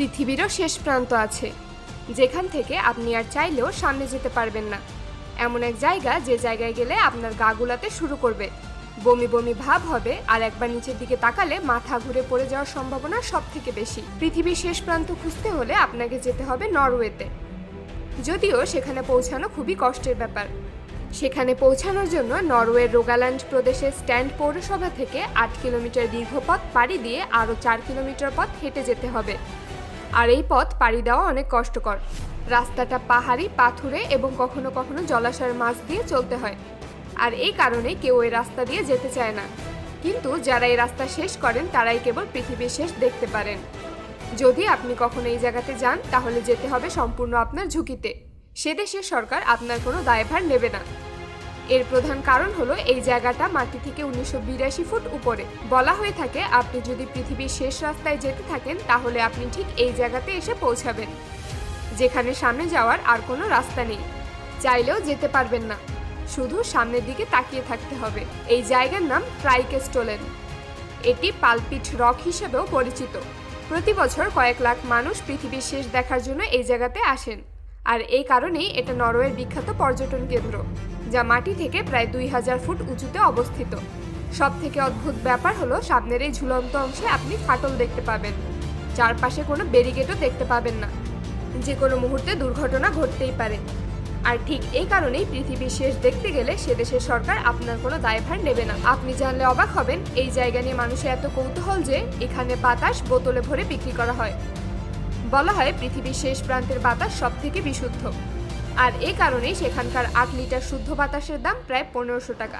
পৃথিবীরও শেষ প্রান্ত আছে। যেখান থেকে আপনি আর চাইলেও সামনে যেতে পারবেন না। এমন এক জায়গা যে জায়গায় গেলে আপনার গা গুলাতে শুরু করবে। বমি বমি ভাব হবে আর একবার নিচের দিকে তাকালে মাথা ঘুরে পড়ে যাওয়ার সম্ভাবনা সব থেকে বেশি। পৃথিবীর শেষ প্রান্ত খুঁজতে হলে আপনাকে যেতে হবে নরওয়েতে। যদিও সেখানে পৌঁছানো খুবই কষ্টের ব্যাপার। সেখানে পৌঁছানোর জন্য নরওয়ের রোগাল্যান্ড প্রদেশের স্ট্যান্ড পৌরসভা থেকে আট কিলোমিটার দীর্ঘ পথ পাড়ি দিয়ে আরও চার কিলোমিটার পথ হেঁটে যেতে হবে। আর এই পথ পাড়ি দেওয়া অনেক কষ্টকর। রাস্তাটা পাহাড়ি, পাথুরে এবং কখনো কখনো জলাশয়ের মাছ দিয়ে চলতে হয়। আর এই কারণে কেউ এই রাস্তা দিয়ে যেতে চায় না। কিন্তু যারা এই রাস্তা শেষ করেন, তারাই কেবল পৃথিবীর শেষ দেখতে পারেন। যদি আপনি কখনো এই জায়গাতে যান, তাহলে যেতে হবে সম্পূর্ণ আপনার ঝুঁকিতে। সে দেশের সরকার আপনার কোনো দায়ভার নেবে না। এর প্রধান কারণ হলো এই জায়গাটা মাটি থেকে উনিশশো বিরাশি ফুট উপরে। বলা হয়ে থাকে, আপনি যদি পৃথিবীর শেষ রাস্তায় যেতে থাকেন, তাহলে আপনি ঠিক এই জায়গাতে এসে পৌঁছাবেন, যেখানে সামনে যাওয়ার আর কোনো রাস্তা নেই। চাইলেও যেতে পারবেন না। শুধু সামনের দিকে তাকিয়ে থাকতে হবে। এই জায়গার নাম ট্রাইকেস্টোলেন। এটি পালপিট রক হিসেবেও পরিচিত। প্রতি বছর কয়েক লাখ মানুষ পৃথিবীর শেষ দেখার জন্য এই জায়গাতে আসেন। আর এই কারণেই এটা নরওয়ের বিখ্যাত পর্যটন কেন্দ্র, যা মাটি থেকে প্রায় দুই হাজার ফুট উঁচুতে অবস্থিত। সব থেকে অদ্ভুত ব্যাপার হলো, সামনের এই ঝুলন্ত অংশে আপনি ফাটল দেখতে পাবেন। চারপাশে কোনো ব্যারিকেডও দেখতে পাবেন না। যে কোনো মুহূর্তে দুর্ঘটনা ঘটতেই পারে। আর ঠিক এই কারণেই পৃথিবীর শেষ দেখতে গেলে সে দেশের সরকার আপনার কোনো দায়ভার নেবে না। আপনি জানলে অবাক হবেন, এই জায়গা নিয়ে মানুষের এত কৌতূহল যে এখানে বাতাস বোতলে ভরে বিক্রি করা হয়। বলা হয় পৃথিবীর শেষ প্রান্তের বাতাস সব থেকে বিশুদ্ধ। আর এ কারণেই সেখানকার আট লিটার শুদ্ধ বাতাসের দাম প্রায় পনেরোশো টাকা।